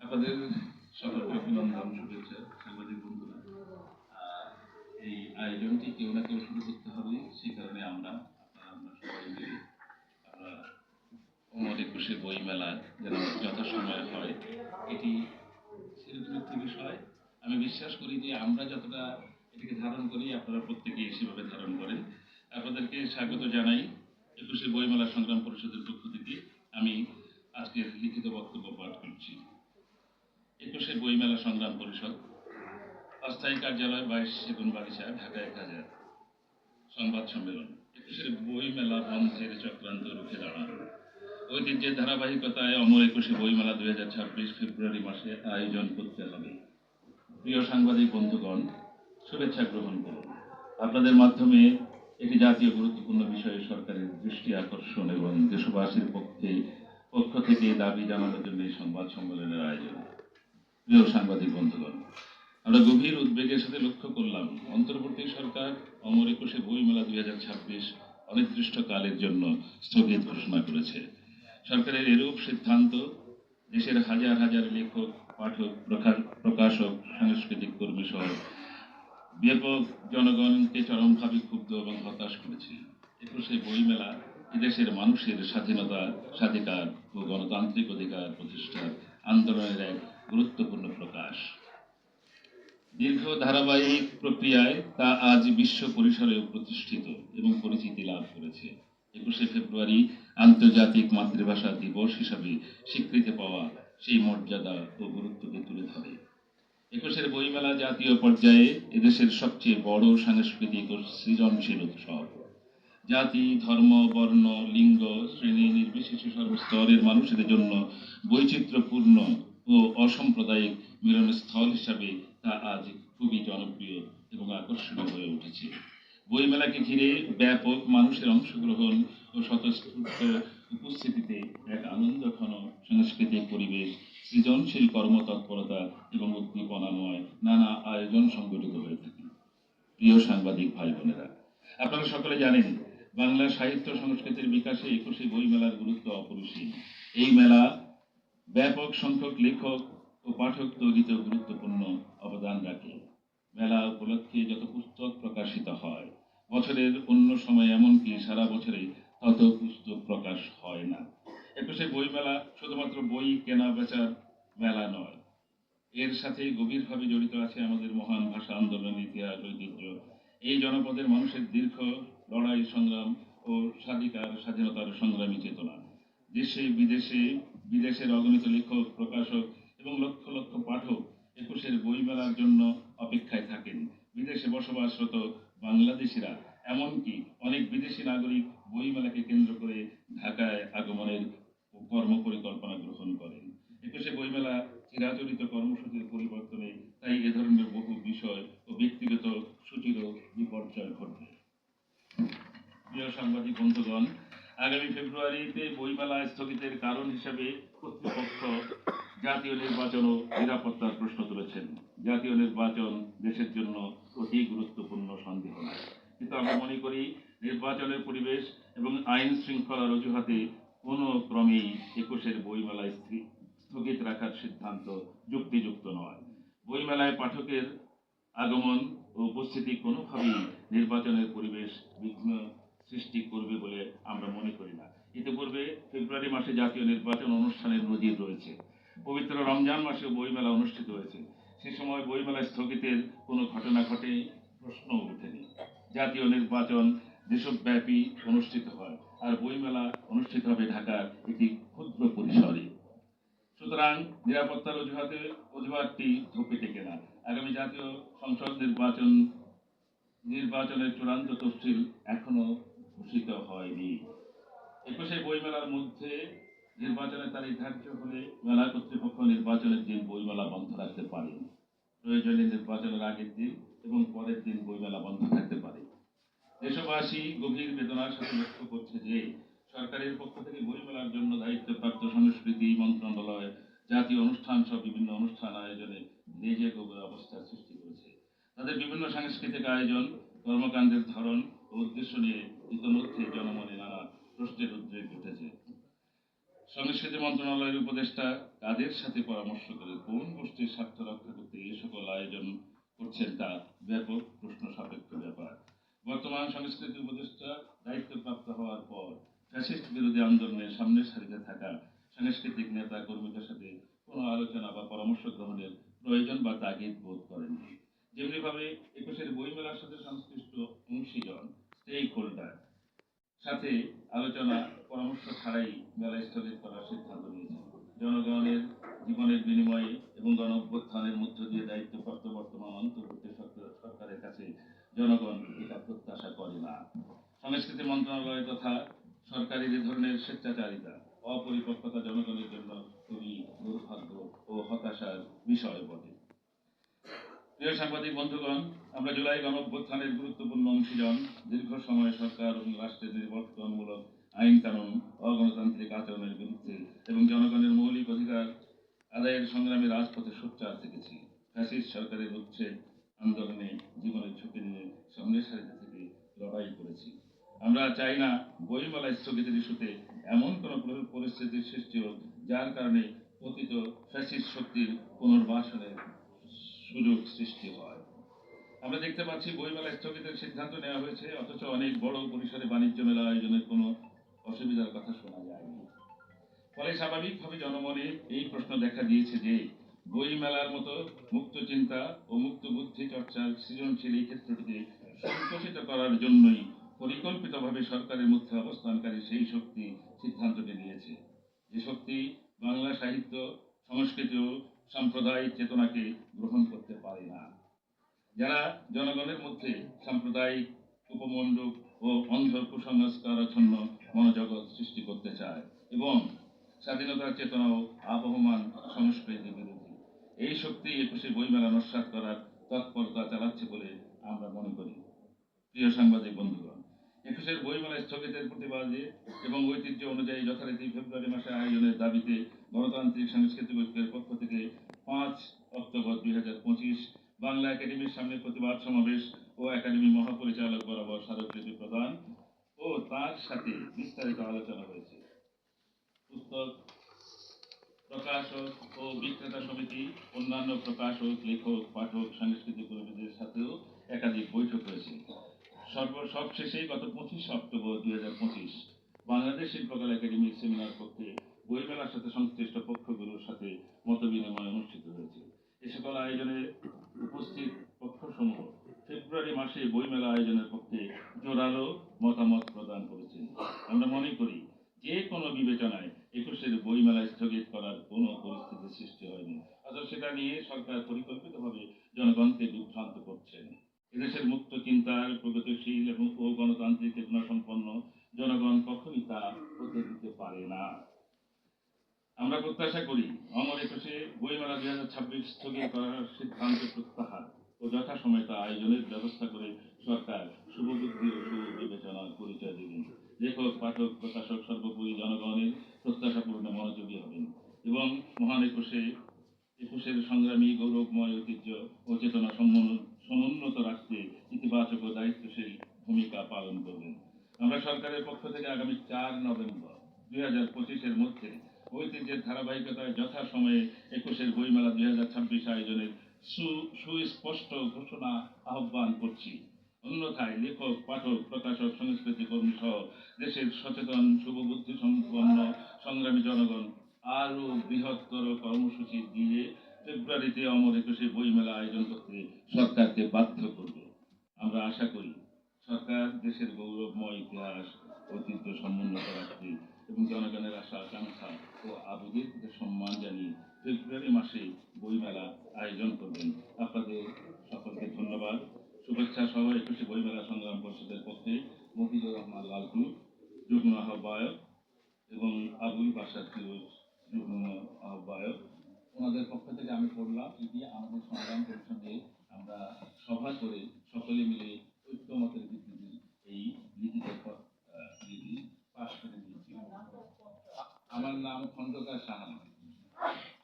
আপনাদের সকলকে অভিনন্দন, শুভেচ্ছা, সাংবাদিক বন্ধুরা। এই আয়োজনটি কেউ না কেউ শুরু করতে হবে সেই কারণে আমরা আমরা সবাই মিলে আমরা অমর একুশে বই মেলা যেন যথাসময়ে হয়, এটি একটি বিষয় আমি বিশ্বাস করি যে আমরা যতটা এটিকে ধারণ করি, আপনারা প্রত্যেকেই সেভাবে ধারণ করেন। আপনাদেরকে স্বাগত জানাই একুশে বইমেলা সংগ্রাম পরিষদের পক্ষ থেকে। আমি আজকের লিখিত বক্তব্য পাঠ করছি। একুশে বইমেলা সংগ্রাম পরিষদ, অস্থায়ী কার্যালয় বাইশ সেগুন বাগিচা, ঢাকা এক হাজার। সংবাদ সম্মেলন একুশের বইমেলা বন্ধের চক্রান্ত রুখে দাঁড়ানো। ঐতিহ্যের ধারাবাহিকতায় অমর একুশে বইমেলা দুই হাজার ছাব্বিশ ফেব্রুয়ারি মাসে আয়োজন করতে হবে। প্রিয় সাংবাদিক বন্ধুগণ, শুভেচ্ছা গ্রহণ করুন। আপনাদের মাধ্যমে একটি জাতীয় গুরুত্বপূর্ণ বিষয়ে সরকারের দৃষ্টি আকর্ষণ এবং দেশবাসীর পক্ষে পক্ষ থেকে দাবি জানানোর জন্য এই সংবাদ সম্মেলনের আয়োজন। প্রিয় সাংবাদিক বন্ধুগণ, আমরা গভীর উদ্বেগের সাথে লক্ষ্য করলাম, অন্তর্বর্তী সরকার অমর একুশে বইমেলা দুই হাজার ছাব্বিশ অনির্দিষ্টকালের জন্য স্থগিত ঘোষণা করেছে। সরকারের এরূপ সিদ্ধান্ত দেশের হাজার হাজার লেখক, পাঠক প্রকা- প্রকাশক, সাংস্কৃতিক কর্মী সহ ব্যাপক জনগণকে চরমভাবে ক্ষুব্ধ এবং হতাশ করেছে। একুশে বইমেলা এদেশের মানুষের স্বাধীনতা স্বাধিকার ও গণতান্ত্রিক অধিকার প্রতিষ্ঠার আন্দোলনের এক গুরুত্বপূর্ণ প্রকাশ। দীর্ঘ ধারাবাহিক প্রক্রিয়ায় তা আজ বিশ্ব পরিসরে প্রতিষ্ঠিত এবং পরিচিতি লাভ করেছে। একুশে ফেব্রুয়ারি আন্তর্জাতিক মাতৃভাষা দিবস হিসাবে স্বীকৃতি পাওয়া সেই মর্যাদা ও গুরুত্বকে তুলে ধরে। একুশের বইমেলা জাতীয় পর্যায়ে এদেশের সবচেয়ে বড় সাংস্কৃতিক ও সৃজনশীল উৎসব। জাতি, ধর্ম, বর্ণ, লিঙ্গ, শ্রেণি, নির্বিশেষে সর্বস্তরের মানুষদের জন্য বৈচিত্র্যপূর্ণ ও অসাম্প্রদায়িক মিলনস্থল হিসাবে তা আজ খুবই জনপ্রিয় এবং আকর্ষণীয় হয়ে উঠেছে। বইমেলাকে ঘিরে ব্যাপক মানুষের অংশগ্রহণ ও স্বতঃস্ফূর্ত উপস্থিতিতে এক আনন্দঘন সাংস্কৃতিক পরিবেশ, সৃজনশীল কর্মতৎপরতা এবং উদ্দীপনাময় নানা আয়োজন সংগঠিত হয়ে থাকে। প্রিয় সাংবাদিক ভাই বোনেরা আপনারা সকলে জানেন বাংলা সাহিত্য সংস্কৃতির বিকাশে একুশে বই মেলার গুরুত্ব অপরিসীম। এই মেলা ব্যাপক সংখ্যক লেখক ও পাঠক তৈরিতে গুরুত্বপূর্ণ অবদান রাখে। মেলা উপলক্ষে যত পুস্তক প্রকাশিত হয়, বছরের অন্য সময় এমনকি সারা বছরে তত পুস্তক প্রকাশ হয় না। একুশে বই মেলা শুধুমাত্র বই কেনা বেচার মেলা নয়, এর সাথে গভীরভাবে জড়িত আছে আমাদের মহান ভাষা আন্দোলন ইতিহাস, ঐতিহ্য। এই জনপদের মানুষের দীর্ঘ লড়াই সংগ্রাম ও স্বাধিকার, স্বাধীনতার সংগ্রামী চেতনা। দেশে, বিদেশে, বিদেশের অগণিত লেখক, প্রকাশক এবং লক্ষ লক্ষ পাঠক একুশের বইমেলার জন্য অপেক্ষায় থাকেন। বিদেশে বসবাসরত বাংলাদেশিরা, এমনকি অনেক বিদেশি নাগরিক বইমেলাকে কেন্দ্র করে ঢাকায় আগমনের কর্ম পরিকল্পনা গ্রহণ করেন। একুশে বইমেলা চিরাচরিত কর্মসূচির পরিবর্তনে তাই এ ধরনের বহু বিষয় ও ব্যক্তিগত সূচিরও বিপর্যয় ঘটবে প্রিয় সাংবাদিক বন্ধুগণ আগামী ফেব্রুয়ারিতে বইমেলা স্থগিতের কারণ হিসাবে কর্তৃপক্ষ জাতীয় নির্বাচন ও নিরাপত্তার প্রশ্ন তুলেছেন। জাতীয় নির্বাচন দেশের জন্য অতি গুরুত্বপূর্ণ সন্দেহ নাই কিন্তু আমরা মনে করি, নির্বাচনের পরিবেশ এবং আইন শৃঙ্খলার অজুহাতে কোনো ক্রমেই একুশের বইমেলায় স্থি- স্থগিত রাখার সিদ্ধান্ত যুক্তিযুক্ত নয়। বইমেলায় পাঠকের আগমন ও উপস্থিতি কোনোভাবেই নির্বাচনের পরিবেশ বিঘ্ন সৃষ্টি করবে বলে আমরা মনে করি না। ইতিপূর্বে ফেব্রুয়ারি মাসে জাতীয় নির্বাচন অনুষ্ঠানের নজির রয়েছে। পবিত্র রমজান মাসে বইমেলা অনুষ্ঠিত হয়েছে। সে সময় বইমেলা স্থগিতের কোনো ঘটনা ঘটে প্রশ্ন ওঠেনি। জাতীয় নির্বাচন দেশব্যাপী অনুষ্ঠিত হয় আর বইমেলা অনুষ্ঠিত হবে ঢাকার একটি ক্ষুদ্র পরিসরে। সুতরাং নিরাপত্তার অজুহাতে অজুহাতটি ধোপে টেকে না। আগামী জাতীয় সংসদ নির্বাচন, নির্বাচনের চূড়ান্ত তফসিল এখনও ঘোষিত হয়নি। একুশে বইমেলার মধ্যে নির্বাচনের তারিখ ধার্য হলে মেলা কর্তৃপক্ষ নির্বাচনের দিন বইমেলা বন্ধ রাখতে পারে। প্রয়োজনে নির্বাচনের আগের দিন এবং পরের দিন বইমেলা বন্ধ থাকতে পারে। দেশবাসী গভীর বেদনার সাথে লক্ষ্য করছে যে, সরকারের পক্ষ থেকে বইমেলার জন্য দায়িত্বপ্রাপ্ত সংস্কৃতি, মন্ত্রণালয়, জাতীয় অনুষ্ঠান সহ বিভিন্ন অনুষ্ঠান আয়োজনে নিজে অবস্থার সৃষ্টি করেছে। তাদের বিভিন্ন সাংস্কৃতিক আয়োজন, কর্মকাণ্ডের ধরন ও উদ্দেশ্য নিয়ে ইতোমধ্যে জনমনে নানা প্রশ্নের উদ্রেক উঠেছে। সংস্কৃতি মন্ত্রণালয়ের উপদেষ্টা কাদের সাথে পরামর্শ করে কোন গোষ্ঠীর স্বার্থ রক্ষা করতে এই সকল আয়োজন করছেন তা ব্যাপক প্রশ্ন সাপেক্ষ ব্যাপার। বর্তমান সংস্কৃতি উপদেষ্টা দায়িত্বপ্রাপ্ত হওয়ার পর ফ্যাসিস্ট বিরোধী আন্দোলনের সামনের সারিতে থাকা সাংস্কৃতিক নেতা কর্মীদের সাথে কোনো আলোচনা বা পরামর্শ গ্রহণের প্রয়োজন বা তাগিদ বোধ করেননি। যেমনিভাবে একুশের বইমেলার সাথে সংশ্লিষ্ট অংশীজন স্টেক হোল্ডার সাথে আলোচনা, পরামর্শ ছাড়াই মেলা স্থগিত করার সিদ্ধান্ত নিয়েছে। জনগণের জীবনের বিনিময়ে এবং গণ অভ্যুত্থানের মধ্য দিয়ে দায়িত্বপ্রাপ্ত বর্তমান অন্তর্বর্তী সরকারের কাছে জনগণ এটা প্রত্যাশা করে না। সংস্কৃতি মন্ত্রণালয় তথা সরকারের এ ধরনের স্বেচ্ছাচারিতা, অপরিপক্কতা জনগণের জন্য খুবই দুর্ভাগ্য ও হতাশার বিষয় বটে। প্রিয় সাংবাদিক বন্ধুগণ, আমরা জুলাই গণ অভ্যুত্থানের গুরুত্বপূর্ণ অংশীজন। দীর্ঘ সময় সরকার এবং রাষ্ট্রের নির্বাচনমূলক আইন কানুন, অগণতান্ত্রিক আচরণের বিরুদ্ধে এবং জনগণের মৌলিক অধিকার আদায়ের সংগ্রামে রাজপথে সোচ্চার থেকেছি। ফ্যাসিস্ট সরকারের উচ্ছেদ আন্দোলনে জীবনের ঝুঁকি নিয়ে সামনের সারিতে থেকে লড়াই করেছি। আমরা চাই না বইমেলা স্থগিতের ইস্যুতে এমন কোনো পরিস্থিতির সৃষ্টি হোক যার কারণে পতিত ফ্যাসিস্ট শক্তির পুনর্বাসনের সুযোগ সৃষ্টি হয়। আমরা দেখতে পাচ্ছি বইমেলা স্থগিতের সিদ্ধান্ত নেওয়া হয়েছে, অথচ অনেক বড় পরিসরে বাণিজ্য মেলা আয়োজনের কোনো অসুবিধার কথা শোনা যায়নি। ফলে স্বাভাবিকভাবে জনমনে এই প্রশ্ন দেখা দিয়েছে যে বই মেলার মতো মুক্ত চিন্তা ও মুক্ত বুদ্ধি চর্চার সৃজনশীল এই ক্ষেত্রটিকে সংকুচিত করার জন্যই পরিকল্পিতভাবে সরকারের মধ্যে অবস্থানকারী সেই শক্তি সিদ্ধান্তটি নিয়েছে। যে শক্তি বাংলা সাহিত্য, সংস্কৃতি ও সাম্প্রদায়িক চেতনাকে গ্রহণ করতে পারে না। যারা জনগণের মধ্যে সাম্প্রদায়িক উপমণ্ডপ ও অন্ধ কুসংস্কার কুসংস্কারাচ্ছন্ন মনোজগৎ সৃষ্টি করতে চায় এবং স্বাধীনতার চেতনা ও আবহমান সংস্কৃতি বিরোধী। এই শক্তি একুশে বইমেলা নস্বাত করার তৎপরতা চালাচ্ছে বলে আমরা মনে করি। প্রিয় সাংবাদিক বন্ধুগণ, একুশের বইমেলা স্থগিতের প্রতিবাদে এবং ঐতিহ্য অনুযায়ী যথারীতি ফেব্রুয়ারি মাসে আয়োজনের দাবিতে গণতান্ত্রিক সাংস্কৃতিক ঐক্যের পক্ষ থেকে পাঁচ অক্টোবর দুই হাজার পঁচিশ বাংলা একাডেমির সামনে প্রতিবাদ সমাবেশ ও একাডেমি মহাপরিচালক বরাবর স্মারকলিপি প্রদান ও তার সাথে বিস্তারিত আলোচনা হয়েছে। পুস্তক, প্রকাশক ও বিক্রেতা সমিতি, অন্যান্য প্রকাশক, লেখক, পাঠক, সাংস্কৃতিক কর্মীদের সাথেও একাধিক বৈঠক হয়েছে। সর্ব সবশেষে গত পঁচিশ অক্টোবর দুই হাজার পঁচিশ বাংলাদেশ শিল্পকলা একাডেমির সেমিনার পক্ষে বইমেলার সাথে সংশ্লিষ্ট পক্ষগুলোর সাথে মত বিনিময় অনুষ্ঠিত হয়েছে আয়োজনে উপস্থিত পক্ষসমূহ ফেব্রুয়ারি মাসে বইমেলা আয়োজনের পক্ষে জোরালো মতামত প্রদান করেছেন। আমরা মনে করি, যে কোনো বিবেচনায় একুশের বইমেলা স্থগিত করার কোনো পরিস্থিতি সৃষ্টি হয়নি। অথচ সেটা নিয়ে সরকার পরিকল্পিতভাবে জনগণকে বিভ্রান্ত করছেন। এদেশের মুক্ত চিন্তার, প্রগতিশীল এবং ও গণতান্ত্রিক চেতনা সম্পন্ন জনগণ কখনই তা হতে দিতে পারে না। আমরা প্রত্যাশা করি অমর একুশে বইমেলা দুই হাজার ছাব্বিশ স্থগিত করার সিদ্ধান্ত প্রত্যাহার ও যথাসময়ে তা আয়োজনের ব্যবস্থা করে সরকার শুভবুদ্ধি ও সুবিবেচনার পরিচয় দেবেন। লেখক, পাঠক, প্রকাশক সর্বোপরি জনগণের প্রত্যাশা পূর্ণ মনোযোগী হবেন এবং মহান একুশে, একুশের সংগ্রামী, গৌরবময় ঐতিহ্য ও চেতনা সমুন্ন- সমুন্নত রাখতে ইতিবাচক ও দায়িত্বশীল ভূমিকা পালন করবেন। আমরা সরকারের পক্ষ থেকে আগামী চার নভেম্বর দুই হাজার পঁচিশের মধ্যে ঐতিহ্যের ধারাবাহিকতায় যথাসময়ে একুশের বইমেলা দুই হাজার ছাব্বিশ আয়োজনের সু- সুস্পষ্ট ঘোষণা আহ্বান করছি। অন্যথায় লেখক, পাঠক, প্রকাশক, সংস্কৃতি কর্মী সহ দেশের সচেতন, শুভবুদ্ধি সম্পন্ন, সংগ্রামী জনগণ আরও বৃহত্তর কর্মসূচি দিয়ে ফেব্রুয়ারিতে অমর একুশে বইমেলা আয়োজন করতে সরকারকে বাধ্য করবে। আমরা আশা করি সরকার দেশের গৌরবময় ইতিহাস, ঐতিহ্য সমুন্নত রাখতে এবং জনগণের আশা আকাঙ্ক্ষা ও আবেগের প্রতি সম্মান জানিয়ে ফেব্রুয়ারি মাসে বইমেলা আয়োজন করবেন। আপনাদের সকলকে ধন্যবাদ। শুভেচ্ছা সহ একুশে বইমেলা সংগ্রাম পরিষদের পক্ষে মফিজুর রহমান লালটু, যুগ্ম আহ্বায়ক, এবং আবুল বাসার যুগ্ম আহ্বায়ক। ওনাদের পক্ষ থেকে আমি পড়লাম এটি আমাদের সংগ্রাম পরিষদে আমরা সভা করে সকলে মিলে ঐক্যমতের ভিত্তিতে এই নীতিটা পাশ করে আমার নাম খন্দকার সাহা